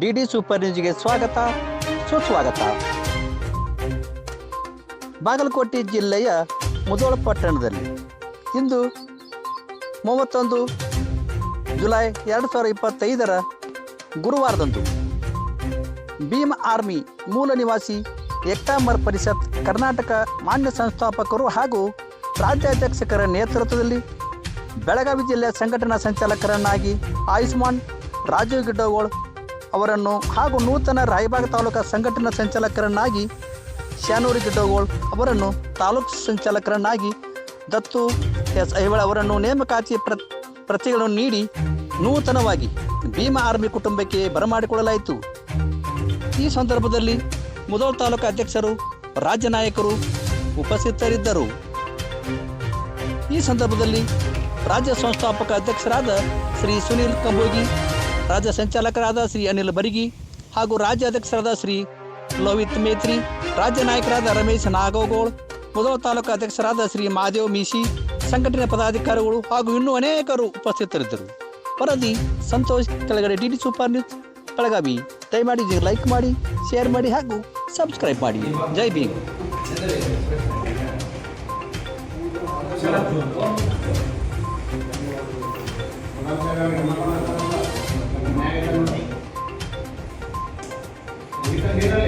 D D super ನ್ಯೂಸ್ಗೆ ಸ್ವಾಗತ. ಸುಸ್ವಾಗತ. ಬಾಗಲಕೋಟೆ ಜಿಲ್ಲೆಯ ಮುದೋಳ ಪಟ್ಟಣದಲ್ಲಿ ಇಂದು ಮೂವತ್ತೊಂದು ಜುಲೈ ಎರಡು ಸಾವಿರದ ಇಪ್ಪತ್ತೈದರ ಗುರುವಾರದಂದು ಭೀಮ್ ಆರ್ಮಿ ಮೂಲ ನಿವಾಸಿ ಎಕ್ಟಾಮರ್ ಪರಿಷತ್ ಕರ್ನಾಟಕ ಮಾನ್ಯ ಸಂಸ್ಥಾಪಕರು ಹಾಗೂ ರಾಜ್ಯಾಧ್ಯಕ್ಷಕರ ನೇತೃತ್ವದಲ್ಲಿ ಬೆಳಗಾವಿ ಜಿಲ್ಲೆಯ ಸಂಘಟನಾ ಸಂಚಾಲಕರನ್ನಾಗಿ ಆಯುಷ್ಮಾನ್ ರಾಜೀವ್ ಗಿಡ್ಡಗೋಳ್ ಅವರನ್ನು ಹಾಗೂ ನೂತನ ರಾಯಬಾಗ ತಾಲೂಕಾ ಸಂಘಟನಾ ಸಂಚಾಲಕರನ್ನಾಗಿ ಶಾನೂರಿ ಗಿಡ್ಡಗೋಳ್ ಅವರನ್ನು ತಾಲೂಕು ಸಂಚಾಲಕರನ್ನಾಗಿ ದತ್ತು ಎಸ್ ಐವಳ ಅವರನ್ನು ನೇಮಕಾತಿ ಪ್ರ, ಪ್ರತಿಗಳನ್ನು ನೀಡಿ ನೂತನವಾಗಿ ಭೀಮಾ ಆರ್ಮಿ ಕುಟುಂಬಕ್ಕೆ ಬರಮಾಡಿಕೊಳ್ಳಲಾಯಿತು. ಈ ಸಂದರ್ಭದಲ್ಲಿ ಮುದೋಳ್ ತಾಲೂಕು ಅಧ್ಯಕ್ಷರು, ರಾಜ್ಯ ನಾಯಕರು ಉಪಸ್ಥಿತರಿದ್ದರು. ಈ ಸಂದರ್ಭದಲ್ಲಿ ರಾಜ್ಯ ಸಂಸ್ಥಾಪಕ ಅಧ್ಯಕ್ಷರಾದ ಶ್ರೀ ಸುನೀಲ್ ಕಂಬೋಗಿ ರಾಜ್ಯ ಸಂಚಾಲಕರಾದ ಶ್ರೀ ಅನಿಲ್ ಬರಿಗಿ ಹಾಗೂ ರಾಜ್ಯ ಅಧ್ಯಕ್ಷರಾದ ಶ್ರೀ ಲೋಹಿತ್ ಮೇತ್ರಿ, ರಾಜ್ಯ ನಾಯಕರಾದ ರಮೇಶ್ ನಾಗೋಗೋಳ್, ಮುದೋಳ ತಾಲೂಕು ಅಧ್ಯಕ್ಷರಾದ ಶ್ರೀ ಮಹಾದೇವ್ ಮೀಸಿ ಸಂಘಟನೆ ಪದಾಧಿಕಾರಿಗಳು ಹಾಗೂ ಇನ್ನೂ ಅನೇಕರು ಉಪಸ್ಥಿತರಿದ್ದರು. ವರದಿ ಸಂತೋಷ್, ಕೆಳಗಡೆ D D super news, Belagavi. ದಯಮಾಡಿ ಲೈಕ್ ಮಾಡಿ, ಶೇರ್ ಮಾಡಿ ಹಾಗೂ ಸಬ್ಸ್ಕ್ರೈಬ್ ಮಾಡಿ. ಜೈ ಭೀಮ್. Gracias. Gracias.